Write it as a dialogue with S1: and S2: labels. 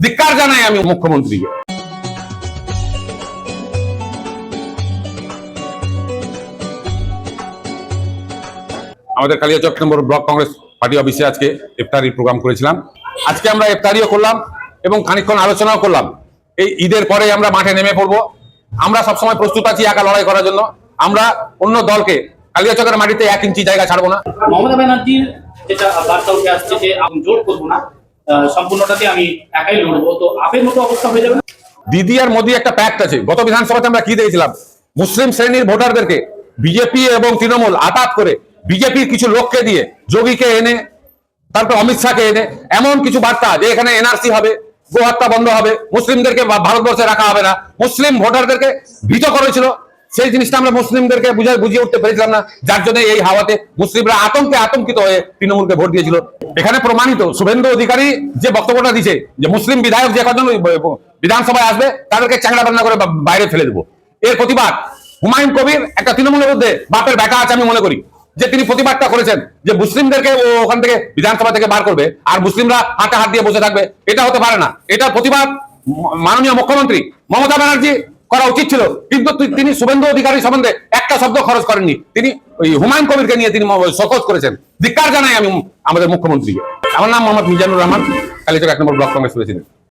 S1: ধিক্কার জানাই আমি মুখ্যমন্ত্রীকে আমাদের Kaliachak number block Congress party office আজকে ইফতারি প্রোগ্রাম করেছিলাম। আজকে আমরা ইফতারিও করলাম এবং খানিকক্ষণ আলোচনাও করলাম। এই ঈদের পরে আমরা মাঠে নেমে পড়ব। আমরা সবসময় প্রস্তুত আছি একা লড়াই করার জন্য। আমরা অন্য দলকে, কালিয়াচকের মাটিতে এক ইঞ্চি জায়গা ছাড়বো না।
S2: মমতা ব্যানার্জির যেটা বার্তা উঠে আসছে যে, আমি জোর করব না। সম্পূর্ণটাতে আমি একাই লড়বো। তো আপের মতো অবস্থা হয়ে যাবে
S1: দিদি আর মোদি একটা প্যাক্ট আছে। গত বিধানসভাতে আমরা কি দিয়েছিলাম? মুসলিম শ্রেণির ভোটারদেরকে বিজেপি এবং তৃণমূল আতাত করে বিজেপির কিছু লোককে দিয়ে যোগীকে এনে, তারপর অমিত শাহকে এনে, এমন কিছু বার্তা যে এখানে এনআরসি হবে, গোহত্যা বন্ধ হবে, মুসলিমদেরকে ভারতবর্ষে রাখা হবে না। মুসলিম ভোটারদেরকে ভীত করেছিল। সেই জিনিসটা আমরা মুসলিমদেরকে বুঝায় বুঝিয়ে উঠতে পেরেছিলাম না। যার জন্য এই হাওয়াতে মুসলিমরা আতঙ্কে আতঙ্কিত হয়ে তৃণমূলকে ভোট দিয়েছিল। এখানে প্রমাণিত শুভেন্দু অধিকারী যে বক্তব্যটা দিছে যে মুসলিম বিধায়ক যে কজন বিধানসভায় আসবে, তাদেরকে চ্যাংড়া বান্না করে বাইরে ফেলে দেবো। এর প্রতিবাদ। হুমায়ুন কবির একটা তৃণমূলের মধ্যে বাপের ব্যাটা আছে আমি মনে করি। যে তিনি প্রতিবাদটা করেছেন, যে মুসলিমদেরকে ও ওখান থেকে বিধানসভা থেকে বার করবে, আর মুসলিমরা হাতে হাত দিয়ে বসে থাকবে, এটা হতে পারে না। এটা প্রতিবাদ মাননীয় মুখ্যমন্ত্রী মমতা ব্যানার্জি করা উচিত ছিল। কিন্তু তিনি শুভেন্দু অধিকারী সম্বন্ধে একটা শব্দ খরচ করেননি। তিনি ওই হুমায়ুন কবিরকে নিয়ে তিনি সকোজ করেছেন। ধিকার জানাই আমি আমাদের মুখ্যমন্ত্রীকে। আমার নাম মোহাম্মদ মিজানুর রহমান। কালীচক এক নম্বর ব্লক কংগ্রেস প্রেসিডেন্ট।